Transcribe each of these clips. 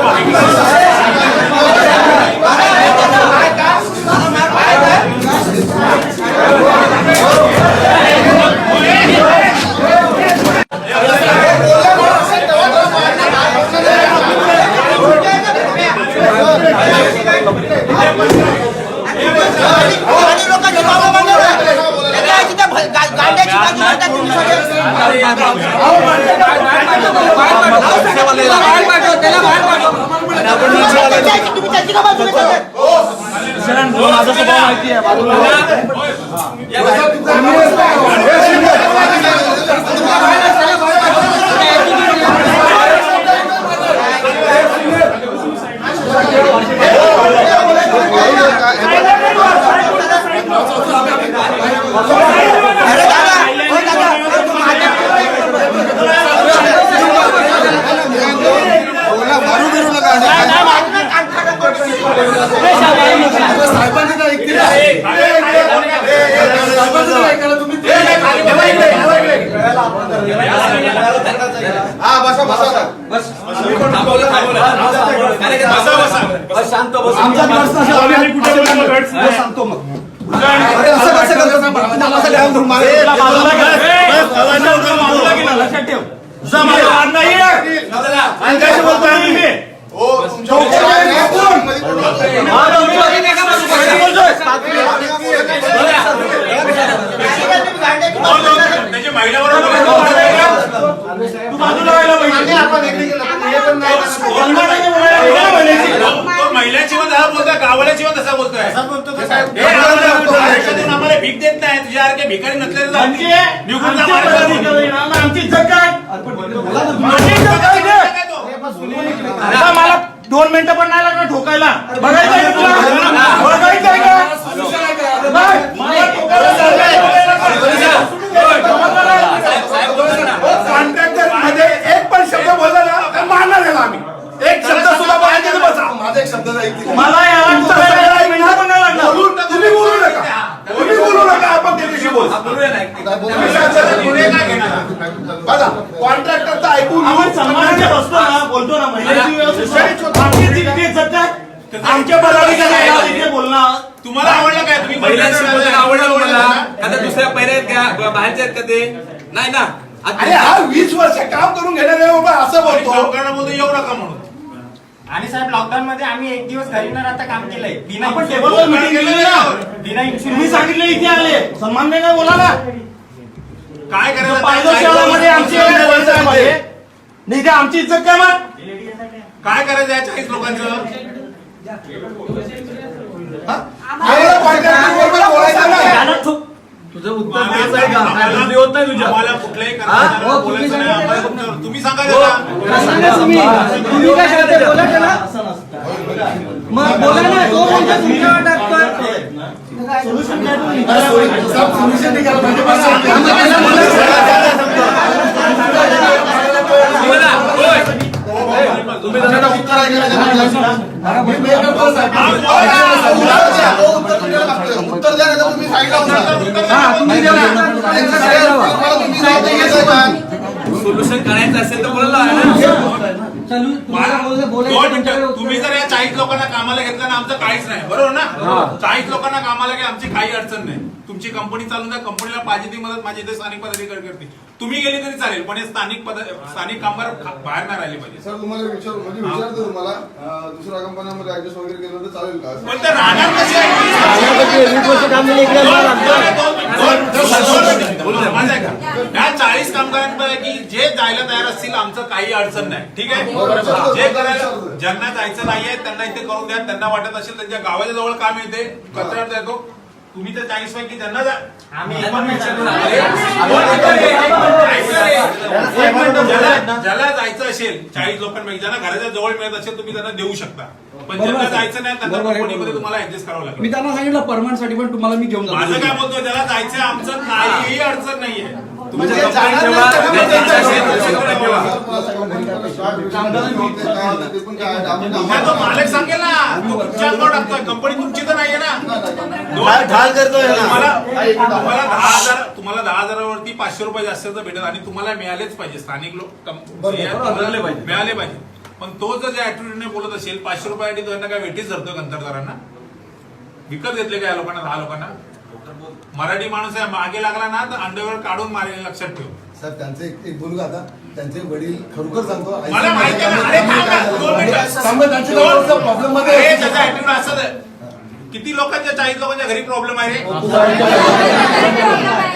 Oh, my God. आईची तुम्ही त्याची का बाजू घेता? अरे दादा, हो दादा, हो तू माझ्या- सांगतो मग लक्षात ठेव नाही अंगाशी बोलतोय आम्ही मी गांड्याची बाजू घेता. त्याची महिलावर तू बाजूला व्हायला पाहिजे जन्माला बोलायला म्हणायची. तो महिलाची बोलतोय. गावाल्याची बोलतोय हे आम्हाला भीक देत नाही. तुझ्यासारखे भिकारी नसलेले जाऊन आमची निघून जा आमची महाराष्ट्रातून. पदाधिकारी ना, आमची इज्जत काय माझी इज्जत काय इथे? काय तो? आता मला दोन मिनिटं पण नाही लागणार ठोकायला बघायचं आहे का बघ, मला ठोकायला कॉन्ट्रॅक्टरमध्ये एक पण शब्द बोलला ना तर मारणार याला आम्ही एक शब्द सुद्धा बोलायचे तर बसा माझा एक शब्द ऐकते मला याला ठोकायला एक मिनिट पण नाही लागणार बोलून तुम्ही बोलू नका तुम्ही बोलू नका आपण त्या दिवशी बोल गुन्हे काय घेणार? बघा कॉन्ट्रॅक्टरचं ऐकून आपण सन्मानाने बसतो ना बोलतो ना महिलेची व्यवस्थित आमची किती इज्जत आहे आमच्या इथे बोलणार. तुम्हाला आवडलं काय? तुम्ही महिलांना आवडलं मला आता दुसऱ्या पहिल्या आहेत का? बाहेरच्या आहेत का ते? नाही ना. आता- अरे हा वीस वर्ष काम करून घेणार आहे बाबा असं बोलतो. गावकऱ्यांना बोलतो येऊ नका म्हणून. आणि साहेब लॉकडाऊन मध्ये आम्ही एक दिवस घरी न राहता काम केलंय. बिना आपण इन्शुरन्स- टेबलवर मीटिंग केलेली ना? बिना तुम्ही इन्शुरन्स सांगितलं इथे आले. सन्मान नाही बोला ना. काय करायचं पाहिलं शहरामध्ये आमची पाहिजे नाही ते आमची इज्जत काय मग काय करायचं या चाळीस लोकांचं? तुझं उत्तर तेच आहे का काय बुद्धी होत नाही तुझ्या आम्हाला कुठल्याही बोलायचं नाही आम्हाला फक्त तुम्ही सांगा त्याला. मग बोला ना तो तुमच्यावर टाकतोय सोल्युशन निघालं पाहिजे उत्तर द्या तुम्ही सोल्युशन करायचं असेल तर बोलला तुम्ही जर या चाळीस लोकांना कामाला घेतलं ना आमचं काहीच नाही. बरोबर ना? चाळीस लोकांना कामाला घ्या आमची काही अडचण नाही. तुमची कंपनी चालून द्या कंपनीला पाहिजे ती मदत माझी इथे स्थानिक पदाधिकारी करते तुम्ही गेली तरी चालेल पण हे स्थानिक पद स्थानिक कामगार बाहेर नाही राहिले पाहिजे. सर तुम्हाला विचार म्हणजे विचारतो तुम्हाला दुसऱ्या कंपन्यांमध्ये ऍडजस्ट वगैरे केलं तर चालेल का? पण ते राहणार कसे माझं ऐका. या चाळीस कामगारांपैकी जे जायला तयार असतील आमचं काही अडचण नाही. ठीक आहे? जे करायला ज्यांना जायचं नाहीये त्यांना इथे करून द्या. त्यांना वाटत असेल त्यांच्या गावाच्या जवळ काम येते कचऱ्यात येतो तुम्ही तर चाळीस पैकी ज्यांना जा- ज्याला ज्याला जायचं असेल चाळीस लोकांपैकी ज्यांना घराच्या जवळ मिळत असेल तुम्ही त्यांना देऊ शकता. पण ज्यांना जायचं नाही त्यांना कंपनीमध्ये तुम्हाला ऍडजस्ट करावं लागेल. मी त्यांना सांगितलं परमनंटसाठी पण तुम्हाला मी घेऊन माझं काय बोलतोय त्याला जायचं आमचं काहीही अडचण नाहीये. मालक सांगेल ना तो तुमच्या अंगावर टाकतोय कंपनी तुमची तर नाहीये ना ढाल करतोय. तुम्हाला दहा हजार तुम्हाला दहा हजारावरती पाचशे रुपये जास्त भेटत आणि तुम्हाला मिळालेच पाहिजे. स्थानिक लोक मिळाले पाहिजे. पण तो जर ज्या ऍटिट्यूडने बोलत असेल पाचशे रुपयासाठी तो यांना काय वेटीच धरतोय कंत्राटदारांना विकत घेतले काय लोकांना दहा लोकांना? मराठी माणूस आहे मागे लागला ना तर अंडरवेअर काढून मारेल लक्षात ठेव साहेब त्यांचे एक एक आता त्यांचे वडील खरोखर सांगतो मला माहिती आहे ना. अरे थांब ना, दोन मिनिटं. सांगा त्यांच्या दोन- प्रॉब्लेममध्ये अरे, त्याचा attitude असंच आहे. किती लोकांच्या चाळीस लोकांच्या घरी प्रॉब्लेम आहे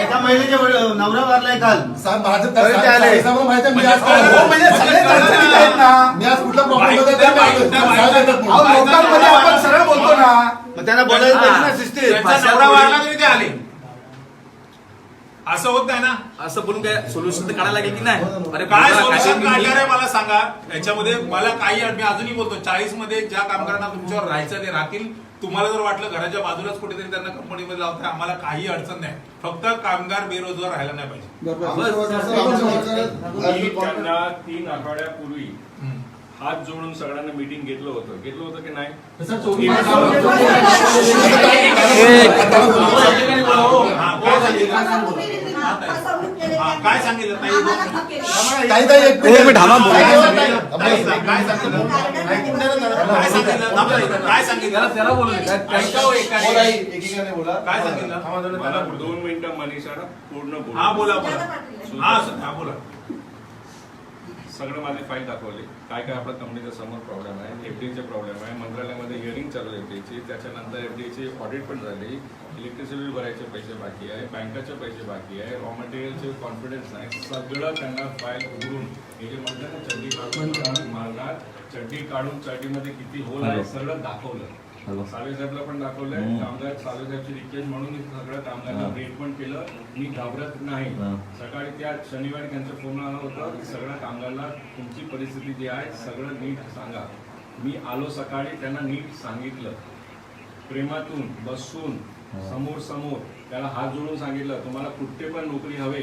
एका महिलेच्या नवरा वारलाय काल. साहेब माझं तरी ते आले. साहेब माहिती आहे, मी म्हणजे आज काय? हो, म्हणजे सगळे अडचणीत आहेत ना. मी आज कुठला प्रॉब्लेम होता ते बाईक- त्या बाईक- साहेब येतात अहो, म्हणून. लोकांमध्ये आपण सरळ बोलतो ना. मग त्यांना बोलायला पाहिजे ना शिस्तीत त्यांचा नवरा वारला तरी ते आले. असं होत नाही ना? असं बोलून काय सोल्युशन तर काढायला लागेल की नाही? अरे काय सोल्युशन काय- काढणार आहे मला सांगा. याच्यामध्ये मला काही मी अजूनही बोलतो चाळीसमध्ये ज्या कामगारांना तुमच्यावर राहायचं ते राहतील. तुम्हाला जर वाटलं घराच्या बाजूलाच कुठेतरी त्यांना कंपनीमध्ये लावताय आम्हाला काही अडचण नाही. फक्त कामगार बेरोजगार राहायला नाही पाहिजे. मी त्यांना तीन आठवड्यापूर्वी हात जोडून सगळ्यांना मीटिंग घेतलं होतं. घेतलं होतं की नाही? हा, काय सांगितलं? हा, काय सांगितलं? ताई? एक एक मिनिट. ताई, ताई, काय सांगितलं? त्याला बोलू हो. एकीकडे बोला. काय सांगितलं? दोन मिनिटं मनीषा पूर्ण बोलू. हा बोला बोला. हा सर, हा बोला. सगळं माझे फाईल दाखवले. काय काय आपल्या कंपनीच्या समोर प्रॉब्लेम आहे एफडीचे प्रॉब्लेम आहे मंत्रालयामध्ये हिअरिंग चालू आहे एफडीची त्याच्यानंतर एफडीची ऑडिट पण झाली. इलेक्ट्रिसिटी भरायचे पैसे बाकी आहे बँकाचे पैसे बाकी आहे रॉ मटेरियलचे कॉन्फिडन्स नाही. सगळं त्यांना फाईल उघडून हे जे म्हणतात ना चड्डी काढून मारणार चड्डी काढून चड्डीमध्ये किती होल आहे सगळं दाखवलं. साहेबला पण दाखवलंय. कामगार साहेबची रिक्वेस्ट म्हणून मी सगळं कामगारांना भेट पण केलं. मी घाबरत नाही. सकाळी त्या शनिवारी त्यांचा फोन आला होता. की सगळ्या कामगारांना तुमची परिस्थिती जी आहे सगळं नीट सांगा. मी आलो सकाळी त्यांना नीट सांगितलं. प्रेमातून बसून समोर समोर त्याला हात जोडून सांगितलं तुम्हाला कुठे पण नोकरी हवे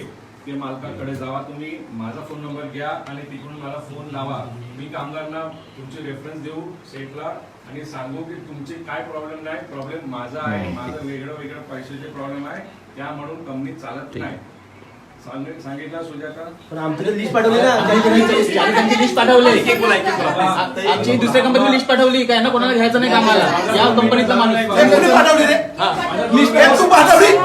ते मालकाकडे जावा. तुम्ही माझा फोन नंबर घ्या आणि तिकडून मला फोन लावा. मी कामगारांना तुमचे रेफरन्स देऊ सेटला आणि सांगू की तुमचे काय प्रॉब्लेम नाही. प्रॉब्लेम माझा आहे. माझं वेगळं वेगळं पैशाचे प्रॉब्लेम आहे. त्या म्हणून कंपनी चालत नाही. सांग- सांगितलं सुजाता? लिस्ट पाठवली ना. पाठवली. आमची दुसऱ्या कंपनीची लिस्ट पाठवली. काय ना कोणाला घ्यायचं नाही कामाला. या कंपनीतला हे माणूस. कोणी पाठवली रे? लिस्ट हे पाठवली.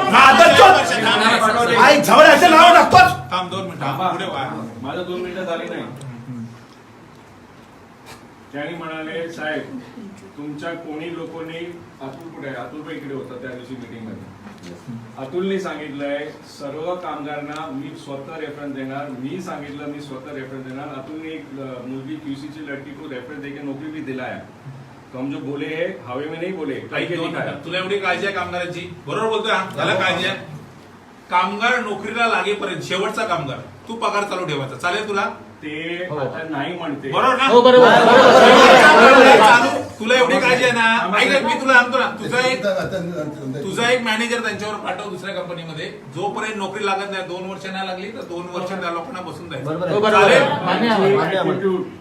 आई झवड्याचे नाव टाकतोच थांब दोन मिनिटं पुढे वा माझं दोन मिनिटं झाली नाही. त्यांनी म्हणाले साहेब तुमच्या कोणी लोकांनी अतुल कुठे आहे? अतुल पण इकडे होता त्या दिवशी मीटिंगमध्ये. अतुलने सांगितलंय सर्व कामगारांना मी स्वतः रेफरन्स देणार. मी सांगितलं मी स्वतः रेफरन्स देणार. अतुलने एक अ, मुलगी क्यूसी ची लड़की को रेफरन्स देके नौकरी भी दिलाया. तो हम जो बोले हैं हवे में नहीं बोले. कहीं के दोन मिनिटं. तुला एवढी काळजी आहे कामगारांची? बरोबर बोलतोय हा? त्याला काळजी आहे? कामगार नोकरीला लागेपर्यंत शेवटचा कामगार. तू पगार चालू ठेवायचा. चालेल तुला? ते आता नाही म्हणते. बरोबर ना? हो बरोबर शेवटचा चालू तुला एवढी काळजी आहे ना? ऐक मी तुला सांगतो ना. तुझा एक तुझा एक मॅनेजर त्यांच्यावर पाठव दुसऱ्या कंपनीमध्ये जोपर्यंत नोकरी लागत नाही दोन वर्ष नाही लागली तर दोन वर्ष त्या लोकांना बसून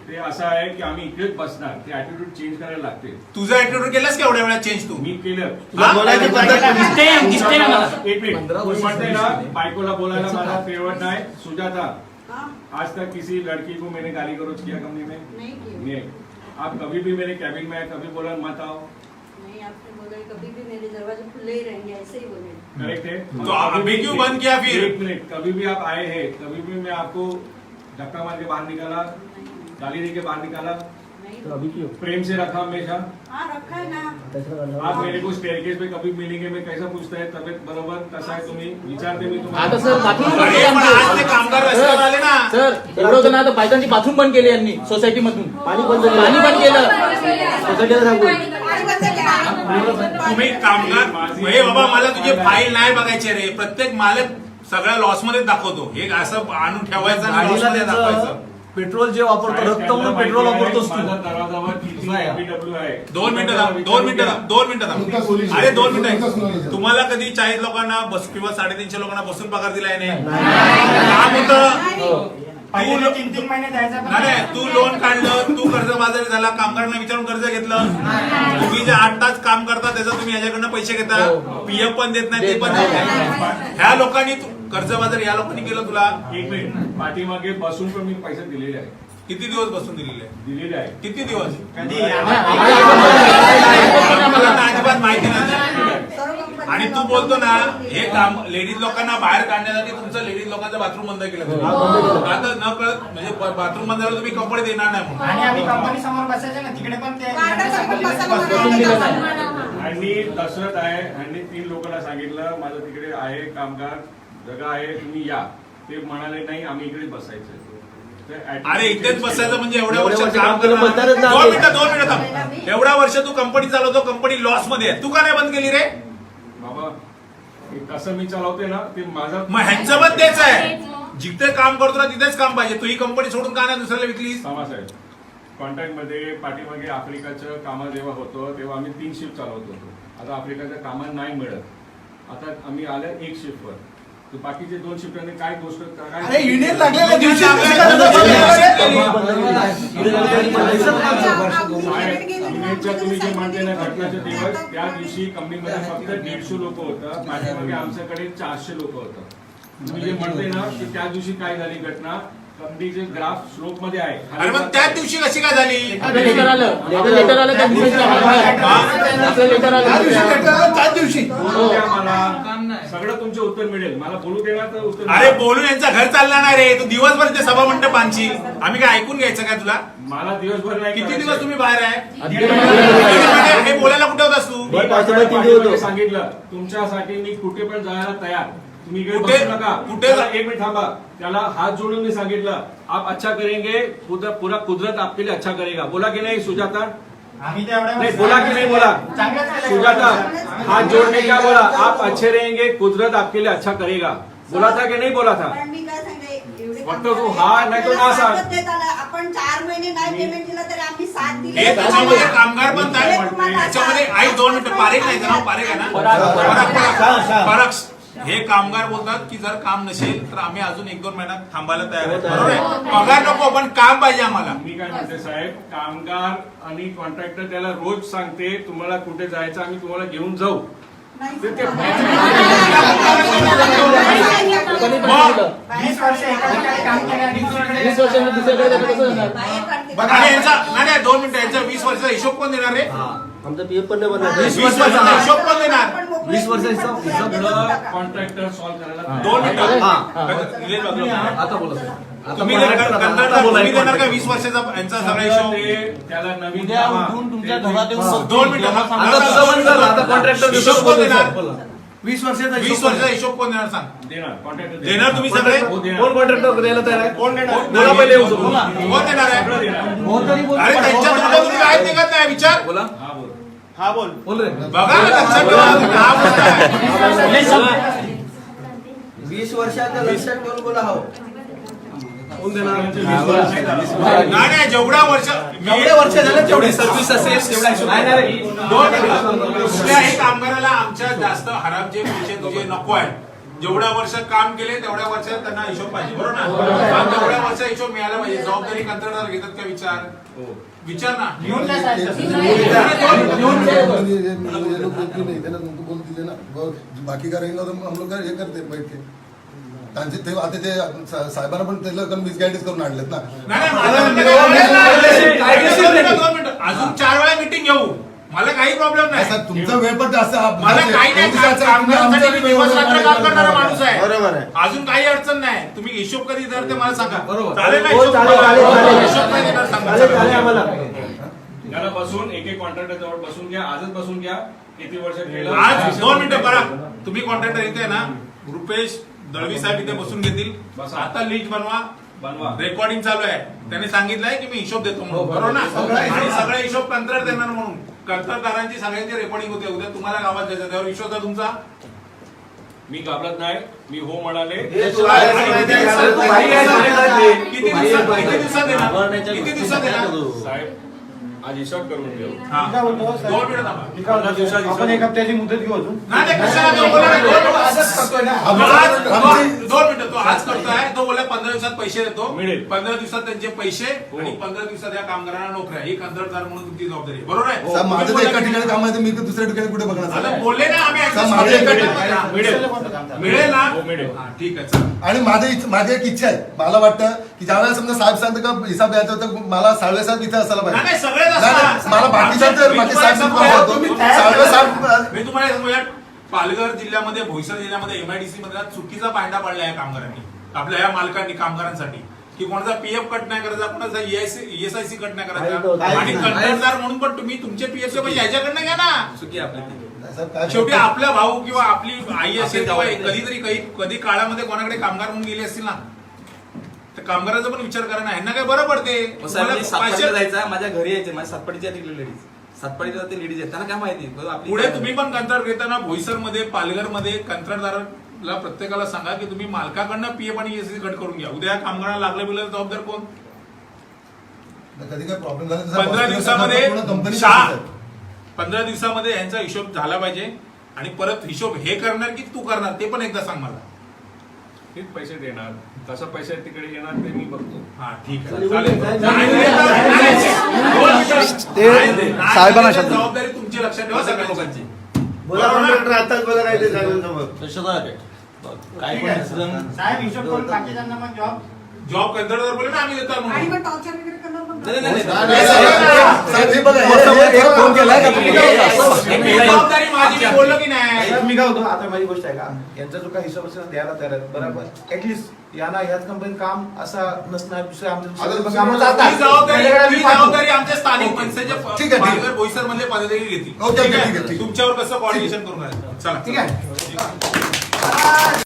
ते असं आहे की आम्ही इकडेच बसणार. ते ऍटिट्यूड चेंज करायला लागते. तुझा ऍटिट्यूड केलास का एवढ्या वेळात चेंज तू? मी केलं. बायकोला बोलायला मला फेवरेट नाही. सुजाता आज तक किसी लड़की को मैंने गाली गलौज किया कंपनी में? नहीं. आप कभी भी मेरे कैबिन में आए, कभी बोला मत आओ। नहीं आपने बोला कभी भी मेरे दरवाजे खुले ही रहेंगे ऐसे ही बोले। करेक्ट है? तो अभी क्यों बंद किया फिर? एक मिनट कभी भी आप आए हैं कभी भी मैं आपको धक्का मार के बाहर निकाला गाली दे के बाहर निकाला नहीं प्रेम से रखा हमेशा। हाँ रखा है ना। आप मेरे को स्टेयरकेस पे कभी मिलेंगे मैं कैसा पूछता है? तबियत बरोबर कसा आहे तुम्ही? विचारते मी आता सर बाथरूम अरे पण आज ते कामगार रस्त्यावर आले ना. सर एवढं होतं ना आता बायकांची बाथरूम बंद केली यांनी सोसायटी मधून पाणी बंद पाणी बंद केलं. सोसायटीला सांगून तुम्ही कामगार हे बाबा मला तुझी फाईल नाही बघायची रे. प्रत्येक मालक सगळ्या लॉसमध्ये दाखवतो. हे असं आणून ठेवायचं आणि loss मध्ये दाखवायचं. पेट्रोल जे वापरतो रक्त म्हणून पेट्रोल वापरतोस तू दोन मिनिटं दोन मिनिटं दोन मिनिटं थांब. अरे दोन मिनिटं. तुम्हाला कधी चाळीस लोकांना बस किंवा साडेतीनशे लोकांना बसून पगार दिलाय नाही? काम होतं? पहिले तीन तीन महिने द्यायचा पण नाही नाही, तू लोन काढलं तू कर्जबाजारी झाला कामगारांना विचारून कर्ज घेतलं तुम्ही जे आठ तास काम करता त्याचं तुम्ही ह्याच्याकडनं पैसे घेता पीएफ पण देत नाही ते पण देत नाही ह्या लोकांनी तू- कर्जबाजारी या लोकांनी केलं तुला एक मिनिट पाठीमागे बसून पण मी पैसे दिलेले आहे किती दिवस बसून दिलेले दिलेली आहे किती दिवस कधी मला अजिबात माहिती नाही आणि तू बोलतो ना हे काम लेडीज लोकांना बाहेर काढण्यासाठी तुमचं लेडीज लोकांचं बाथरूम बंद केलं. आता न कळत म्हणजे बाथरूम बंद झालं तुम्ही कपडे देणार नाही म्हणून आणि आम्ही कंपनी समोर बसायचे ना तिकडे पण ते. आणि दशरथ आहे आणि तीन लोकांना सांगितलं माझं तिकडे आहे कामगार जगा आहे तुम्ही या ते म्हणाले नाही आम्ही इकडे बसायचं अरे इथेच बसायचं म्हणजे एवढ्या वर्ष काम करणार. ना दोन. मिनिटं दोन मिनिटं थांब एवढ्या वर्ष तू कंपनी चालवतो कंपनी लॉसमध्ये आहे तू का नाही बंद केली रे कसं मी चालवते ना ते माझं मग ह्यांचं पण तेच आहे. जिथे काम करतो ना तिथेच काम पाहिजे. तू ही कंपनी सोडून का नाही दुसऱ्याला विकलीस? साहेब कॉन्ट्रॅक्टमध्ये पाठीमागे आफ्रिकाचं कामं जेव्हा होतं तेव्हा आम्ही तीन शिफ्ट चालवत होतो. आता आफ्रिकाचं कामं नाही मिळत. आता आम्ही आलं एक शिफ्टवर बाकीचे दोन शिफ्टने काय गोष्ट काय अरे युनियन लागलेल्या दिवशी युनियनच्या तुम्ही जे म्हणते ना घटनाचे दिवस त्या दिवशी कंपनीमध्ये फक्त दीडशे लोक होतं. पाठीमागे आमच्याकडे चारशे लोक होतं. तुम्ही जे म्हणते ना की त्या दिवशी काय झाली घटना? कंपनीचे ग्राफ स्लोपमध्ये आहे. अरे मग त्याच दिवशी कशी काय झाली? लेटर आलं. आपलं लेटर आलं त्या दिवशी लेटर आलं. त्याच दिवशी. बोलू द्या मला. सगळं तुमचे उत्तर मिळेल. मला बोलू तर उत्तर अरे. बोलून यांचं घर चालणार नाही रे. तू दिवसभर ते सभा मंडप आणशील आम्ही काय ऐकून घ्यायचं काय तुला? मला दिवसभर नाही किती. दिवस तुम्ही बाहेर आहे? हे बोलायला कुठे होतास तू? सांगितलं तुमच्यासाठी मी कुठे पण जायला तयार. तुम्ही इकडे कुठे- बसू नका कुठे त्याला एक मिनिट थांबा त्याला हात जोडून मी सांगितलं आप अच्छा करेंगे पूरा पूरा कुदरत आपके लिए अच्छा करेगा बोला की नहीं सुजाता आम्ही नहीं बोला कि नहीं बोला चांगलंच केलं. सुजाता हाथ जोड़ने का बोला आप अच्छे रहेंगे कुदरत आपके लिए अच्छा करेगा बोला था कि नहीं बोला था पण मी काय सांगते एवढे फक्त तू हा नाही तर ना सांग. आपल्याला देत आला. आपण चार महिने नाही पेमेंट दिलं तरी आम्ही सात दिले हे त्याच्यामध्ये कामगार पण काय त्याच्यामध्ये आई दोन मिनिटं पारेख नाही नाव पारेख आहे ना पराग, पराग. पराग. हे कामगार बोलतात की जर काम नसेल तर आम्ही अजून एक दोन महिन्यात थांबायला तयार आहे. बरोबर आहे? पगार नको पण काम पाहिजे आम्हाला. मी काय म्हणते साहेब कामगार आणि कॉन्ट्रॅक्टर त्याला रोज सांगते तुम्हाला कुठे जायचं आम्ही तुम्हाला घेऊन जाऊ. ते- ते- वीस वर्ष एका ठिकाणी काम केलं आणि दुसरीकडे वीस वर्षांनी दुसऱ्याकडे जातं कसं जाणार बाहेर काढते. आणि यांचा नाही नाही, दोन मिनिटं यांचा वीस वर्षाचा हिशोब कोण देणार रे? आमचा पीएफ पण नाही बनणार. वीस वर्षाचा हिशोब कोण देणार. आपण मोकळे वीस वर्ष हिसाब-. कॉन्ट्रॅक्टर सॉल्व्ह करायला दोन मिनिटं. हा. निलेश बाबू. आता बोला सर आता तुम्ही बोला. देणार- आता. कंत्राटदार बोला. तुम्ही देणार का वीस वर्षाचा यांचा सगळा सगळं हिशोब ते त्याला नवीन उद्या कामा- उठून तुमच्या ते- घरात येऊन बघ. दोन मिनिटं. आता तुझं बंद झालं. आता कॉन्ट्रॅक्टर हिशोब कोण देणार? वीस वर्षाचा वीस वर्षाचा हिशोब कोण देणार सांग. देणार. कॉन्ट्रॅक्टर देणार. तुम्ही सगळे? हो, देणार. कोण कॉन्ट्रॅक्टर द्यायला तयार आहे? कोण देणार? बोला पहिले येऊ कोण देणार सगळं आहे देणार. अरे त्यांच्या तोंडातून तुम्ही काय निघत नाही विचार. बोला. हा बोल. बोल. रे. बघा लक्षात ठेवा. हा. वीस वर्षाच्या लक्षात ठेवून बोला हो. कोण देणार? नाही नाही जेवढा वर्ष एवढे वर्ष झाले तेवढी सर्व्हिस असेल तेवढा हिशोब नाही. दोन. कुठल्याही कामगाराला आमच्या जास्त हरामचे पैसे तुझे नको आहे जेवढ्या वर्ष काम केले तेवढ्या वर्षात त्यांना हिशोब पाहिजे बरोबर ना? तेवढ्या वर्ष हिशोब मिळाला पाहिजे. जबाबदारी कंत्राटदार घेतात का विचार? विचार ना. घेऊन जा साहेब. ये लोग बोलते नहीं. थे ना तुमको बोल दीजिए ना. वो बाकी का रहेगा तो हम लोग का हे करते बैठ के त्यांचे ते आता ते साहेबांना पण ते लोक मिसगाईडच करून आणलेत ना. काय-. अजून चार वेळा मिटिंग घेऊ. मला काही प्रॉब्लेम नाही, साहेब तुमचा वेळ पण जास्त मला काही नाही काम- कामगारांसाठी मी दिवस रात्र काम करणारा माणूस आहे. बरोबर आहे. अजून काही अडचण नाही. तुम्ही हिशोब कधी जर ते मला सांगा. बरोबर. चालेल ना हो, हिशोब चालेल, चालेल, तुम्हाला? चालेल. हिशोब नाही देणार सांगा. चालेल चालेल आम्हाला. त्याला बसून एक एक कॉन्ट्रॅक्टर जवळ बसून घ्या आजच बसून घ्या. किती वर्ष केलं आज दोन मिनिटं करा. तुम्ही कॉन्ट्रॅक्टर इथे आहे ना रुपेश दळवी साहेब इथे बसून घेतील. बसा. आता लिस्ट बनवा. बनवा. रेकॉर्डिंग चालू आहे. त्यांनी सांगितलंय की मी हिशोब देतो म्हणून. बरोबर. ना. आणि सगळे हिशोब कंत्राट देणार म्हणून. कंत्राटदारांची सगळ्यांची रेकॉर्डिंग होते. उद्या तुम्हाला गावात जायचं त्यावर विश्वास आहे तुमचा? मी घाबरत नाही. मी हो म्हणाले. हे तुला. किती दिवसात किती दिवसात देणार किती दिवसात देणार साहेब आज हिशोब करून घेऊ हा. काय? दोन मिनिटं थांबा आपण एक हप्त्याची मुदत घेऊ अजून नाही नाही, कशाला तो बोलला नाही, दोन मिनिटं. असंच करतोय ना तो आज- तो- दोन मिनिटं तो आज करतोय तो बोला पंधरा दिवसात पैसे देतो मिळेल. पंधरा दिवसात त्यांचे पैसे हो. आणि पंधरा दिवसात या कामगारांना नोकऱ्या ही कंत्राटदार म्हणून तुमची जबाबदारी आहे. बरोबर आहे साहेब माझं तर तुम्ही एका ठिकाणी काम आहे तर मी तर दुसऱ्या ठिकाणी कुठे बघणार आता साहेब? बोलले ना आम्ही साहेब, adjust माझं करू. एका मिळेल मिळेल ना हो, मिळेल. हा, ठीक आहे चला आणि माझी माझी एक इच्छा आहे मला वाटतं की ज्यावेळेला समजा साहेब सांगतो का हिसाब द्यायचा तर मला साळवे साहेब इथे असायला पाहिजे. नाही. मला बाकीच्या मी बाकी साहेब सांगतो. साहेब मी तुम्हाला पालघर जिल्ह्यामध्ये भोईसर जिल्ह्यामध्ये एमआयडीसी मध्ये ना चुकीचा पांडा पडला या कामगारांनी. आपल्या या मालकांनी कामगारांसाठी. की कोणाचा पीएफ कट नाही करायचा कोणाचा ईएसआयसी कट नाही करायचा. आणि कंत्राटदार म्हणून पण तुम्ही तुमचे पीएफ पैसे ह्याच्याकडनं घ्या ना. चुकी आपली ती. शेवटी? आपला भाऊ किंवा आपली आई असेल किंवा. कधीतरी काही कधी काळामध्ये कोणाकडे कामगार म्हणून गेले असतील ना तर कामगाराचा पण विचार करा ना. ह्यांना काय बरं पडते तुम्हाला पाचशे- जायचं माझ्या घरी यायचे माझ्या सातपाडीच्या तिकडे लेडीज सातपाडीला ते लेडीज आहेत त्यांना काय माहिती? आपली पुढे तुम्ही पण कंत्राट घेताना भोईसरमध्ये पालघरमध्ये कंत्राटदाराला प्रत्येकाला सांगा की तुम्ही मालकाकडनं पीएफ आणि एससी कट करून घ्या. उद्या कामगाराला लागलं बिलं जबाबदार कोण? कधी काय प्रॉब्लेम झाला पंधरा दिवसामध्ये सहा पंधरा दिवसामध्ये यांचा हिशोब झाला पाहिजे. आणि परत हिशोब हे करणार की तू करणार ते पण एकदा सांग मला. किती पैसे देणार. कसं पैसे तिकडे येणार ते मी बघतो. हा ठीक आहे. चालेल. ते साहेबांना शब्द. जबाबदारी तुमची लक्षात ठेवा सगळ्या लोकांची. बोला. बरोबर ना? कॉन्ट्रॅक्टर आताच बोला नाही ते साहेबांसमोर. काय पण साहेब हिशोब करून बाकीच्यांना पण जॉब जॉब कंत्राटदार बोले ना आम्ही देतो आणि मग टॉर्चर वगैरे करणार पण नाही, नाही, नाही, नाही, नाही. नाही, साहेब, साहेब, बघा, समोर एक फोन केलाय का तुम्ही? जबाबदारी माझी मी बोललो की नाही. मी काय होतो आता माझी गोष्ट आहे का? यांचा जो काही हिशोब असेल ना द्यायला तयार आहेत. बरोबर. ऍटलीस्ट यांना ह्याच कंपनीत काम असा नसणार दुसऱ्या आमच्या दुसऱ्या ही जबाबदारी ही आमच्या स्थानिक मनसेचे ठीक आहे, आहे. पालघर बोईसर मधले पदाधिकारी घेतील. ओके, ओके, ठीक आहे, ठीक आहे. तुमच्यावर कसं कोऑर्डिनेशन करून राहिले. चला. ठीक आहे.